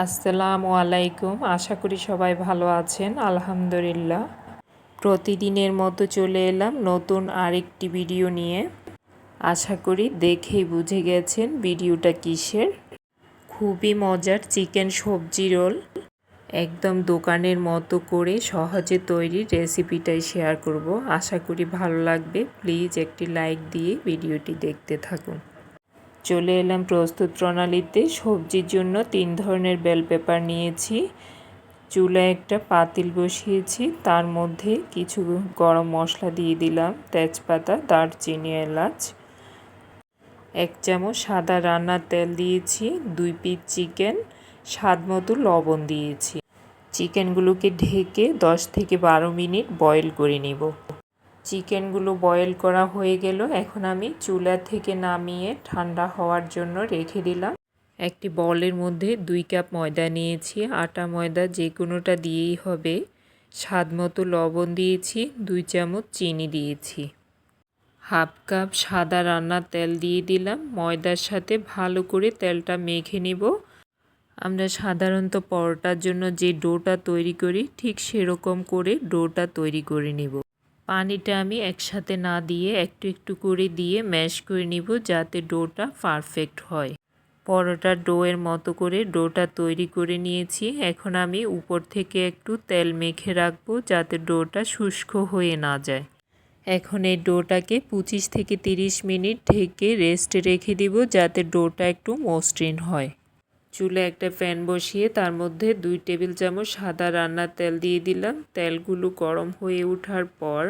আসসালামু আলাইকুম। আশা করি সবাই ভালো আছেন। আলহামদুলিল্লাহ। প্রতিদিনের মতো চলে এলাম নতুন আরেকটি ভিডিও নিয়ে। আশা করি দেখেই বুঝে গেছেন ভিডিওটা কিসের। খুবই মজার চিকেন সবজি রোল। একদম দোকানের মতো করে সহজে তৈরি রেসিপিটাই শেয়ার করব। আশা করি ভালো লাগবে। প্লিজ একটি লাইক দিয়ে ভিডিওটি দেখতে থাকুন। চলে এলাম প্রস্তুত প্রণালীতে। সবজির জন্য তিন ধরনের বেল পেপার নিয়েছি। চুলায় একটা পাতিল বসিয়েছি। তার মধ্যে কিছু গরম মশলা দিয়ে দিলাম। তেজপাতা, দারচিনি, এলাচ। এক চামচ সাদা রান্নার তেল দিয়েছি। দুই পিস চিকেন। স্বাদ মতো লবণ দিয়েছি। চিকেনগুলোকে ঢেকে দশ থেকে বারো মিনিট বয়েল করে নিব। চিকেনগুলো বয়েল করা হয়ে গেল। এখন আমি চুলা থেকে নামিয়ে ঠান্ডা হওয়ার জন্য রেখে দিলাম। একটি বলের মধ্যে দুই কাপ ময়দা নিয়েছি। আটা ময়দা যে কোনোটা দিয়েই হবে। স্বাদ মতো লবণ দিয়েছি। দুই চামচ চিনি দিয়েছি। হাফ কাপ সাদা রান্নার তেল দিয়ে দিলাম। ময়দার সাথে ভালো করে তেলটা মেখে নেব। আমরা সাধারণত পরোটার জন্য যে ডোটা তৈরি করি, ঠিক সেরকম করে ডোটা তৈরি করে নিব। পানিটা আমি একসাথে না দিয়ে একটু একটু করে দিয়ে ম্যাশ করে নিব যাতে ডোটা পারফেক্ট হয়। পরোটার ডোয়ের মতো করে ডোটা তৈরি করে নিয়েছি। এখন আমি উপর থেকে একটু তেল মেখে রাখব যাতে ডোটা শুষ্ক হয়ে না যায়। এখন এই ডোটাকে পঁচিশ থেকে তিরিশ মিনিট ঢেকে রেস্টে রেখে দিব যাতে ডোটা একটু মসৃণ হয়। চুলে একটা প্যান বসিয়ে তার মধ্যে দুই টেবিল চামচ সাদা রান্নার তেল দিয়ে দিলাম। তেলগুলো গরম হয়ে ওঠার পর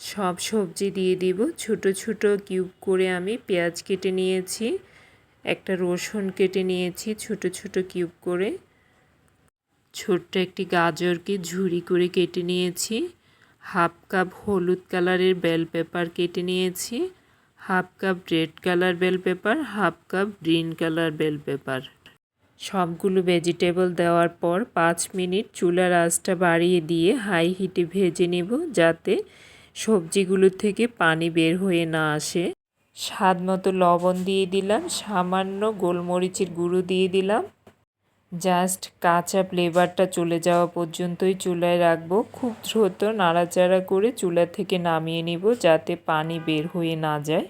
সব সবজি দিয়ে দিব। ছোট ছোট কিউব করে আমি পেঁয়াজ কেটে নিয়েছি, একটা রসুন কেটে নিয়েছি ছোট ছোট কিউব করে। ছোট্ট একটি গাজরকে ঝুড়ি করে কেটে নিয়েছি। হাফ কাপ হলুদ কালারের বেল পেপার কেটে নিয়েছি। Half cup red colour bell pepper, half cup green colour bell pepper. সবগুলো ভেজিটেবল দেওয়ার পর পাঁচ মিনিট চুলার আঁচটা বাড়িয়ে দিয়ে হাই হিটে ভেজে নেব যাতে সবজিগুলো থেকে পানি বের হয়ে না আসে। স্বাদ মতো লবণ দিয়ে দিলাম, সামান্য গোলমরিচের গুঁড়ো দিয়ে দিলাম। জাস্ট কাঁচা ফ্লেভারটা চলে যাওয়া পর্যন্তই চুলায় রাখব। খুব দ্রুত নাড়াচাড়া করে চুলা থেকে নামিয়ে নিব যাতে পানি বের হয়ে না যায়।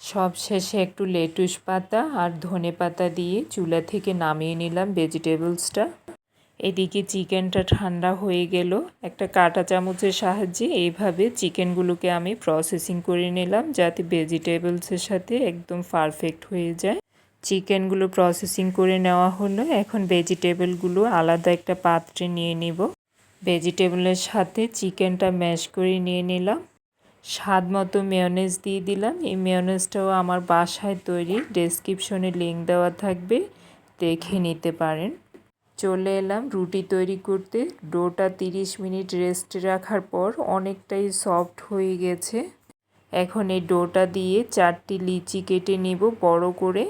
সব শেষে একটু লেটুস পাতা আর ধনে পাতা দিয়ে চুলা থেকে নামিয়ে নিলাম ভেজিটেবলসটা এদিকে চিকেনটা ঠান্ডা হয়ে গেল। একটা কাটা চামচের সাহায্যে এইভাবে চিকেনগুলোকে আমি প্রসেসিং করে নিলাম যাতে ভেজিটেবলসের সাথে একদম পারফেক্ট হয়ে যায়। চিকেনগুলো প্রসেসিং করে নেওয়া হলো। এখন ভেজিটেবলগুলো আলাদা একটা পাত্রে নিয়ে নিব। ভেজিটেবলের সাথে চিকেনটা ম্যাশ করে নিয়ে নিলাম। স্বাদ মতো মেয়নেজ দিয়ে দিলাম। এই মেয়নেজটাও আমার বাসায় তৈরি। ডেসক্রিপশনে লিঙ্ক দেওয়া থাকবে। দেখে নিতে পারেন। চলে এলাম রুটি তৈরি করতে। ডোটা 30 মিনিট রেস্টে রাখার পর অনেকটাই সফট হয়ে গেছে। এখন এই ডোটা দিয়ে চারটি লিচি কেটে নিব বড় করে।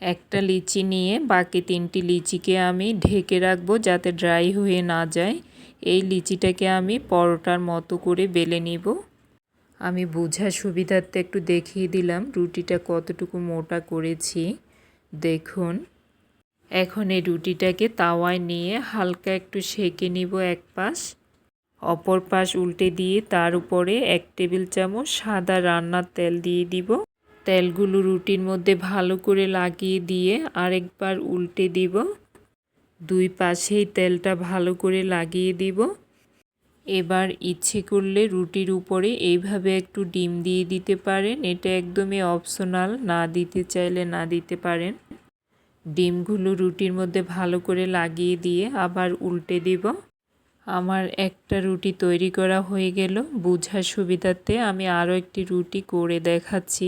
একটা লিচি নিয়ে বাকি তিনটি লিচিকে আমি ঢেকে রাখব যাতে ড্রাই হয়ে না যায়। এই লিচিটাকে আমি পরোটার মতো করে বেলে নিব। আমি বোঝার সুবিধার্থে একটু দেখিয়ে দিলাম রুটিটা কতটুকু মোটা করেছি। দেখুন, এখন এই রুটিটাকে তাওয়ায় নিয়ে হালকা একটু সেঁকে নিব এক পাশ। অপর পাশ উল্টে দিয়ে তার উপরে এক টেবিল চামচ সাদা রান্নার তেল দিয়ে দিব। তেলগুলো রুটির মধ্যে ভালো করে লাগিয়ে দিয়ে আরেকবার উল্টে দিব। দুই পাশেই তেলটা ভালো করে লাগিয়ে দিব। এবার ইচ্ছে করলে রুটির উপরে এইভাবে একটু ডিম দিয়ে দিতে পারেন। এটা একদমই অপশনাল না দিতে চাইলে না দিতে পারেন। ডিমগুলো রুটির মধ্যে ভালো করে লাগিয়ে দিয়ে আবার উল্টে দিব। আমার একটা রুটি তৈরি করা হয়ে গেল। বুঝার সুবিধার্থে আমি আরও একটি রুটি করে দেখাচ্ছি।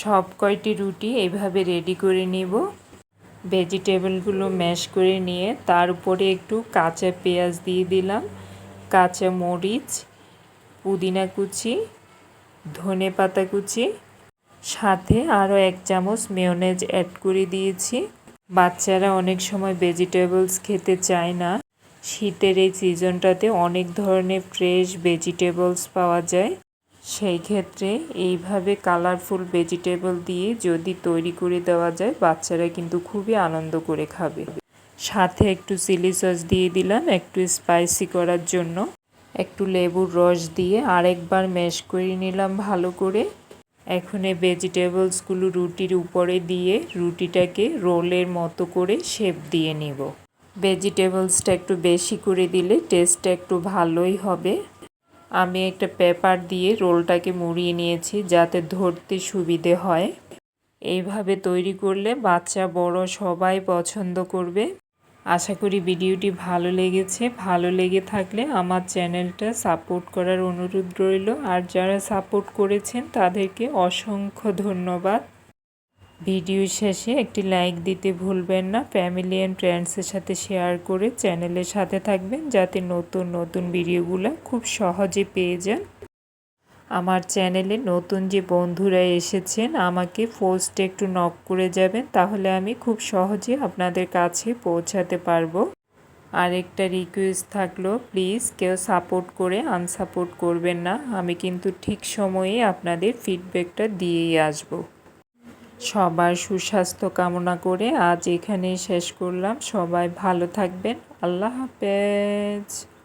সব কয়টি রুটি এভাবে রেডি করে নিব। ভেজিটেবলগুলো ম্যাশ করে নিয়ে তার উপরে একটু কাঁচা পেঁয়াজ দিয়ে দিলাম, কাঁচা মরিচ, পুদিনা কুচি, ধনে পাতা কুচি, সাথে আরও এক চামচ মেয়োনেজ অ্যাড করে দিয়েছি। বাচ্চারা অনেক সময় ভেজিটেবলস খেতে চায় না। শীতের এই সিজনটাতে অনেক ধরনের ফ্রেশ ভেজিটেবলস পাওয়া যায়। সেই ক্ষেত্রে এইভাবে কালারফুল ভেজিটেবল দিয়ে যদি তৈরি করে দেওয়া যায়, বাচ্চারা কিন্তু খুবই আনন্দ করে খাবে। সাথে একটু চিলি সস দিয়ে দিলাম, একটু স্পাইসি করার জন্য। একটু লেবুর রস দিয়ে আরেকবার ম্যাশ করে নিলাম ভালো করে। এখন এই ভেজিটেবলসগুলো রুটির উপরে দিয়ে রুটিটাকে রোলের মতো করে শেপ দিয়ে নিব। ভেজিটেবলসটা একটু বেশি করে দিলে টেস্টটা একটু ভালোই হবে। আমি একটা পেপার দিয়ে রোলটাকে মুড়িয়ে নিয়েছি যাতে ধরতে সুবিধে হয়। এইভাবে তৈরি করলে বাচ্চা বড় সবাই পছন্দ করবে। আশা করি ভিডিওটি ভালো লেগেছে। ভালো লেগে থাকলে আমার চ্যানেলটা সাপোর্ট করার অনুরোধ রইল। আর যারা সাপোর্ট করেছেন তাদেরকে অসংখ্য ধন্যবাদ। ভিডিও শেষে একটি লাইক দিতে ভুলবেন না। ফ্যামিলি অ্যান্ড ফ্রেন্ডসের সাথে শেয়ার করে চ্যানেলের সাথে থাকবেন যাতে নতুন নতুন ভিডিওগুলো খুব সহজে পেয়ে যান। আমার চ্যানেলে নতুন যে বন্ধুরা এসেছেন, আমাকে পোস্টে একটু নক করে যাবেন, তাহলে আমি খুব সহজে আপনাদের কাছে পৌঁছাতে পারব। আরেকটা রিকোয়েস্ট থাকল প্লিজ কেউ সাপোর্ট করে আনসাপোর্ট করবেন না। আমি কিন্তু ঠিক সময়ে আপনাদের ফিডব্যাকটা দিয়েই আসব। সবার সুস্বাস্থ্য কামনা করে আজ এখানেই শেষ করলাম। সবাই ভালো থাকবেন। আল্লাহ হাফেজ।